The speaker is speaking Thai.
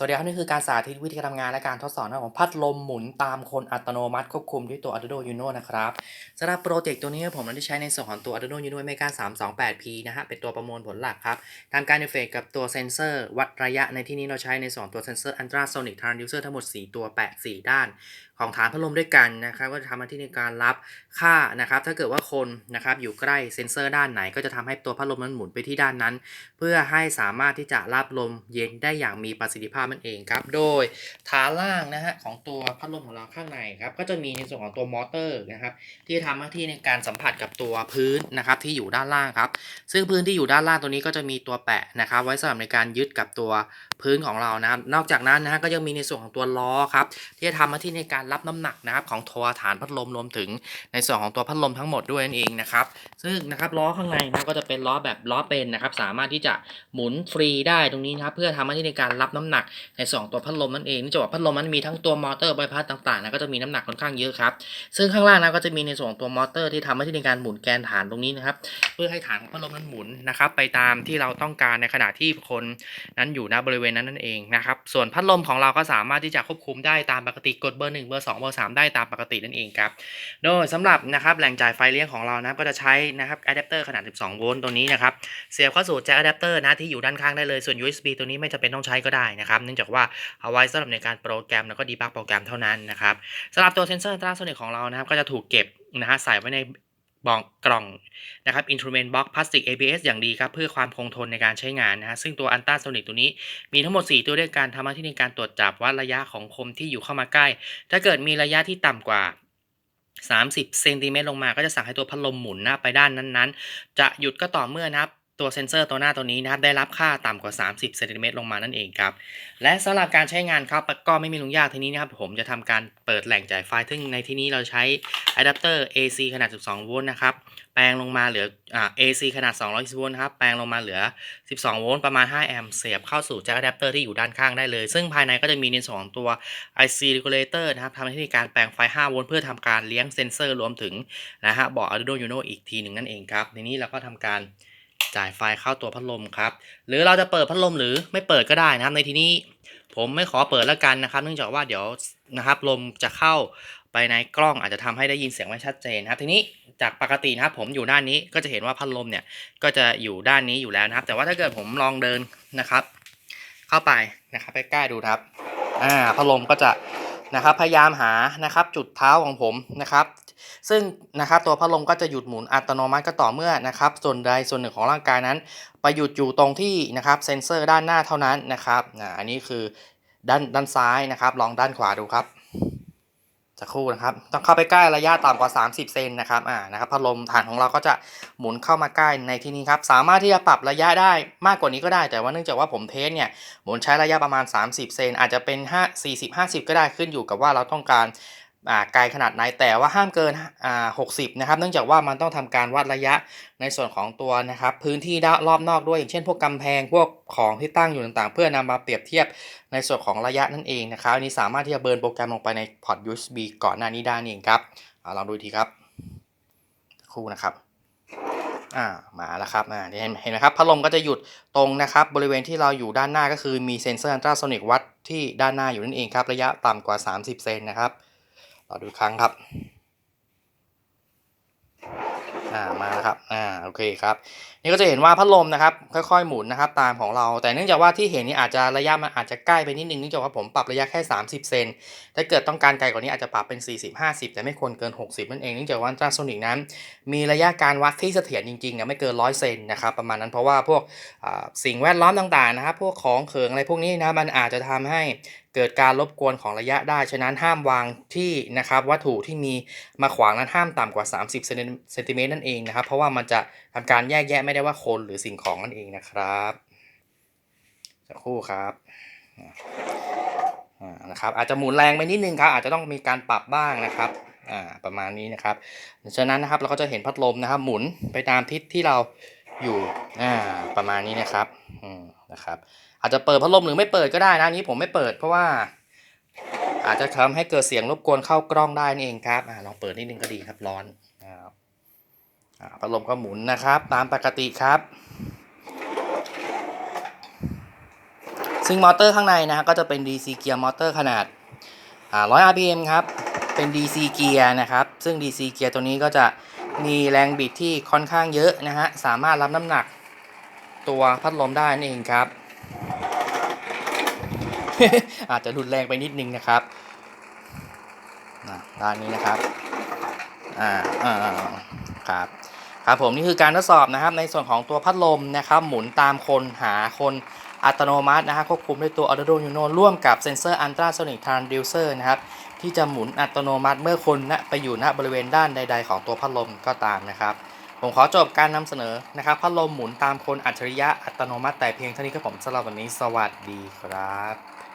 สวัสดีครับนี่คือการสาธิตวิธีการทำงานและการทดสอบนะของพัดลมหมุนตามคนอัตโนมัติควบคุมด้วยตัว Arduino Uno นะครับสำหรับโปรเจกต์ตัวนี้ผมได้ใช้ในส่วนของตัว Arduino Uno Mega 328P นะฮะเป็นตัวประมวลผลหลักครับทำการอินเฟกกับตัวเซนเซอร์วัดระยะในที่นี้เราใช้ในส่วนของตัวเซนเซอร์ Ultrasonic Transducer ทั้งหมด 4 ตัวแปะ4ด้าน ของฐานพัดลมด้วยกันนะครับก็จะทำหน้าที่ในการรับค่านะครับถ้าเกิดว่าคนนะครับอยู่ใกล้เซ็นเซอร์ด้านไหน ก็จะทำให้ตัวพัดลมนั้นหมุนไปที่ด้านนั้น เพื่อให้สามารถที่จะรับลมเย็นได้อย่างมีประสิทธิภาพนั่นเองครับโดยฐานล่างนะฮะของตัวพัดลมของเราข้างในครับก็จะมีในส่วนของตัวมอเตอร์นะครับที่ทำหน้าที่ในการสัมผัสกับตัวพื้นนะครับที่อยู่ด้านล่างครับซึ่งพื้นที่อยู่ด้านล่างตัวนี้ก็จะมีตัวแปะนะครับไว้สำหรับในการยึดกับตัวพื้นของเรานะครับนอกจากนั้นนะฮะก็ยังมีในส่วนของตัวล้อครับที่จะทำหน้าที่ในการรับน้ำหนักนะครับของตัวฐานพัดลมรวมถึงในส่วนของตัวพัดลมทั้งหมดด้วยนั่นเองนะครับซึ่งนะครับล้อข้างในนะก็จะเป็นล้อแบบล้อเป็นนะครับสามารถที่จะหมุนฟรีได้ตรงนี้นะครับเพื่อทำหน้าที่ในการรับน้ำหนักในส่วนของตัวพัดลมนั่นเองนื่องจากว่าพัดลมมันมีทั้งตัวมอเตอร์ใบพัดต่างๆนะก็จะมีน้ำหนักค่อนข้างเยอะครับซึ่งข้างล่างนะก็จะมีในส่วนของตัวมอเตอร์ที่ทำหน้าที่ในการหมุนแกนฐานตรงนี้นะครับเพื่อให้ฐานของพัดลมนั้นหมุนนะครับไปตามที่เราต้องการในขณะที่คนนั้นอยู่ณบริเวณนั้นนั่นเองนะครับส่วนพัดลมของเราก็สามารถที่จะควบคุมได้ตามปกติกดเบอร์1เบอร์2เบอร์3ได้ตามปกตินั่นเองครับโดยสำหรับนะครับแหล่งจ่ายไฟเลี้ยงของเรานะครับก็จะใช้นะครับอะแดปเตอร์ขนาด 12 โวลต์ตัวนี้นะครับเสียบเข้าสู่แจ็คอะแดปเตอร์นะที่อยู่ด้านข้างได้เลยส่วน USB ตัวนี้ไม่จำเป็นต้องใช้ก็ได้นะครับเนื่องจากว่าเอาไว้สำหรับในการโปรแกรมแล้วก็ดีบักโปรแกรมเท่านั้นนะครับสำหรับตัวเซนเซอร์ตราโซนิกของเรานะครับก็จะถูกเก็บนะฮะใส่ไว้ใน บอกกล่องนะครับอินทรูเมนต์บ็อกพลาสติก ABS อย่างดีครับเพื่อความคงทนในการใช้งานนะฮะซึ่งตัวอันต้าโซนิกตัวนี้มีทั้งหมด 4 ตัวด้วยกันทำหน้าที่ในการตรวจจับวัดระยะของคมที่อยู่เข้ามาใกล้ ถ้าเกิดมีระยะที่ต่ำกว่า 30 เซนติเมตรลงมาก็จะสั่งให้ตัวพัดลมหมุนนะไปด้านนั้นๆ จะหยุดก็ต่อเมื่อนะครับตัวเซ็นเซอร์ตัวหน้าตัวนี้นะครับได้รับค่าต่ำกว่า 30เซนติเมตรลงมานั่นเองครับ และสำหรับการใช้งานครับก็ไม่มียุ่งยากทีนี้นะครับผมจะทำการเปิดแหล่งจ่ายไฟซึ่งในที่นี้เราใช้ อะแดปเตอร์ AC ขนาด 12 โวลต์นะครับ แปลงลงมาเหลืออ่า AC ขนาด220โวลต์นะครับ แปลงลงมาเหลือ 12 โวลต์ประมาณ 5 แอมป์เสียบเข้าสู่แจ็คอะแดปเตอร์ที่อยู่ด้านข้างได้เลย ซึ่งภายในก็จะมีในส่วนของตัว IC regulator นะครับทำหน้าที่การแปลงไฟ 5 โวลต์เพื่อทำการเลี้ยงเซ็นเซอร์รวมถึงนะฮะบอร์ด Arduino Uno อีกทีหนึ่งนั่นเองครับ ทีนี้เราก็ทำการจ่ายไฟเข้าตัวพัดลมครับ หรือเราจะเปิดพัดลมหรือไม่เปิดก็ได้นะครับ ในที่นี้ผมไม่ขอเปิดแล้วกันนะครับ เนื่องจากว่าเดี๋ยวนะครับลมจะเข้า ไปในกล้องอาจจะทำให้ได้ยินเสียงไม่ชัดเจนนะครับทีนี้จากปกตินะครับผมอยู่ด้านนี้ก็จะเห็นว่าพัดลมเนี่ยก็จะอยู่ด้านนี้อยู่แล้วนะครับ แต่ว่าถ้าเกิดผมลองเดินนะครับ เข้าไปนะครับใกล้ๆดูครับอ่าพัดลมก็จะนะครับพยายามหานะครับจุดเท้าของผมนะครับ ซึ่งนะครับตัวพัดลมก็จะหยุดหมุนอัตโนมัติก็ต่อเมื่อนะครับ ส่วนใดส่วนหนึ่งของร่างกายนั้น ไปหยุดอยู่ตรงที่นะครับเซ็นเซอร์ด้านหน้าเท่านั้นนะครับอ่าอันนี้คือด้านด้านซ้ายนะครับ ลองด้านขวาดูครับ สักครู่นะครับ ต้องเข้าไปใกล้ระยะต่ำกว่า 30 เซนนะครับอ่านะครับพัดลมฐานของเราก็จะหมุนเข้ามาใกล้ในที่นี้ครับ สามารถที่จะปรับระยะได้มากกว่านี้ก็ได้ แต่ว่าเนื่องจากว่าผมเทสเนี่ยหมุนใช้ระยะประมาณ 30 เซนอาจจะเป็น5 40 50 ก็ได้ขึ้นอยู่กับว่าเราต้องการ ไกลขนาดไหนแต่ว่าห้ามเกินอ่า60นะครับ เนื่องจากว่ามันต้องทำการวัดระยะในส่วนของตัวนะครับ พื้นที่ด้ารอบนอกด้วยอย่างเช่น พวกกำแพงพวกของที่ตั้งอยู่ต่างๆ เพื่อนำมาเปรียบเทียบในส่วนของระยะนั่นเองนะครับอันนี้สามารถที่จะเบิร์นโปรแกรมลงไปในพอร์ต USB ก่อนหน้านี้ได้นี่เองครับอาลองดูทีครับ คู่นะครับอ่ามาแล้วครับอ่าเห็นเห็นไหมครับพัดลมก็จะหยุดตรงนะครับ บริเวณที่เราอยู่ด้านหน้าก็คือมีเซ็นเซอร์อัลตราโซนิกวัดที่ด้านหน้าอยู่นั่นเองครับ ระยะต่ำกว่า 30 เซนนะครับ รอดูครั้งครับ อ่า มาแล้วครับ อ่า โอเคครับ นี่ก็จะเห็นว่าพัดลมนะครับ ค่อยๆ หมุนนะครับ ตามของเรา แต่เนื่องจากว่าที่เห็นนี่อาจจะระยะมันอาจจะใกล้ไปนิดนึงเนื่องจากว่าผมปรับระยะแค่ 30 เซน ถ้าเกิดต้องการไกลกว่านี้อาจจะปรับเป็น 40 50 แต่ไม่ควรเกิน 60 นั่นเอง เนื่องจากว่าตราโซนิกนั้น มีระยะการวัดที่เสถียรจริงๆนี่ยไม่เกิน 100 เซนนะครับ ประมาณนั้น เพราะว่าพวกสิ่งแวดล้อมต่างๆ นะครับ พวกของเขิงอะไรพวกนี้นะ มันอาจจะทำให้เกิดการรบกวนของระยะได้ ฉะนั้นห้ามวางที่นะครับวัตถุที่มีมาขวางนั้นห้ามต่ำกว่า 30เซนติเมตรนั่นเองนะครับ เพราะว่ามันจะทำการแยกแยะไม่ได้ว่าคนหรือสิ่งของนั่นเองนะครับสักครู่ครับนะครับอาจจะหมุนแรงไปนิดนึงครับอาจจะต้องมีการปรับบ้างนะครับอ่าประมาณนี้นะครับฉะนั้นนะครับเราก็จะเห็นพัดลมนะครับหมุนไปตามทิศที่เราอยู่อ่าประมาณนี้นะครับอืมนะครับ อาจจะเปิดพัดลมหรือไม่เปิดก็ได้นะอันนี้ผมไม่เปิดเพราะว่า อาจจะทำให้เกิดเสียงรบกวนเข้ากล้องได้นี่เองครับอลองเปิดนิดนึงก็ดีครับร้อนนะครับพัดลมก็หมุนนะครับ ตามปกติครับสซึ่งมอเตอร์ข้างในนะก็จะเป็น DC เกียร์มอเตอร์ขนาด100 rpm ครับ เป็น DC เกียร์นะครับ ซึ่ง DC เกียร์ตัวนี้ก็จะมีแรงบิดที่ค่อนข้างเยอะนะฮะ สามารถรับน้ำหนักตัวพัดลมได้นั่เองครับ อาจจะรุนแรงไปนิดนึงนะครับด้านนี้นะครับอ่าอ่าครับครับผมนี่คือการทดสอบนะครับ ในส่วนของตัวพัดลมนะครับ หมุนตามคนหาคนอัตโนมัตินะฮะควบคุมด้วยตัว Arduino Uno ร่วมกับเซนเซอร์ Ultrasonic Transducer นะครับที่จะหมุนอัตโนมัติเมื่อคนณไปอยู่ณบริเวณด้านใด ๆ ของตัวพัดลมก็ตามนะครับ ผมขอจบการนำเสนอนะครับ พัดลมหมุนตามคนอัจฉริยะอัตโนมัติแต่เพียงเท่านี้ครับผมสำหรับวันนี้สวัสดีครับ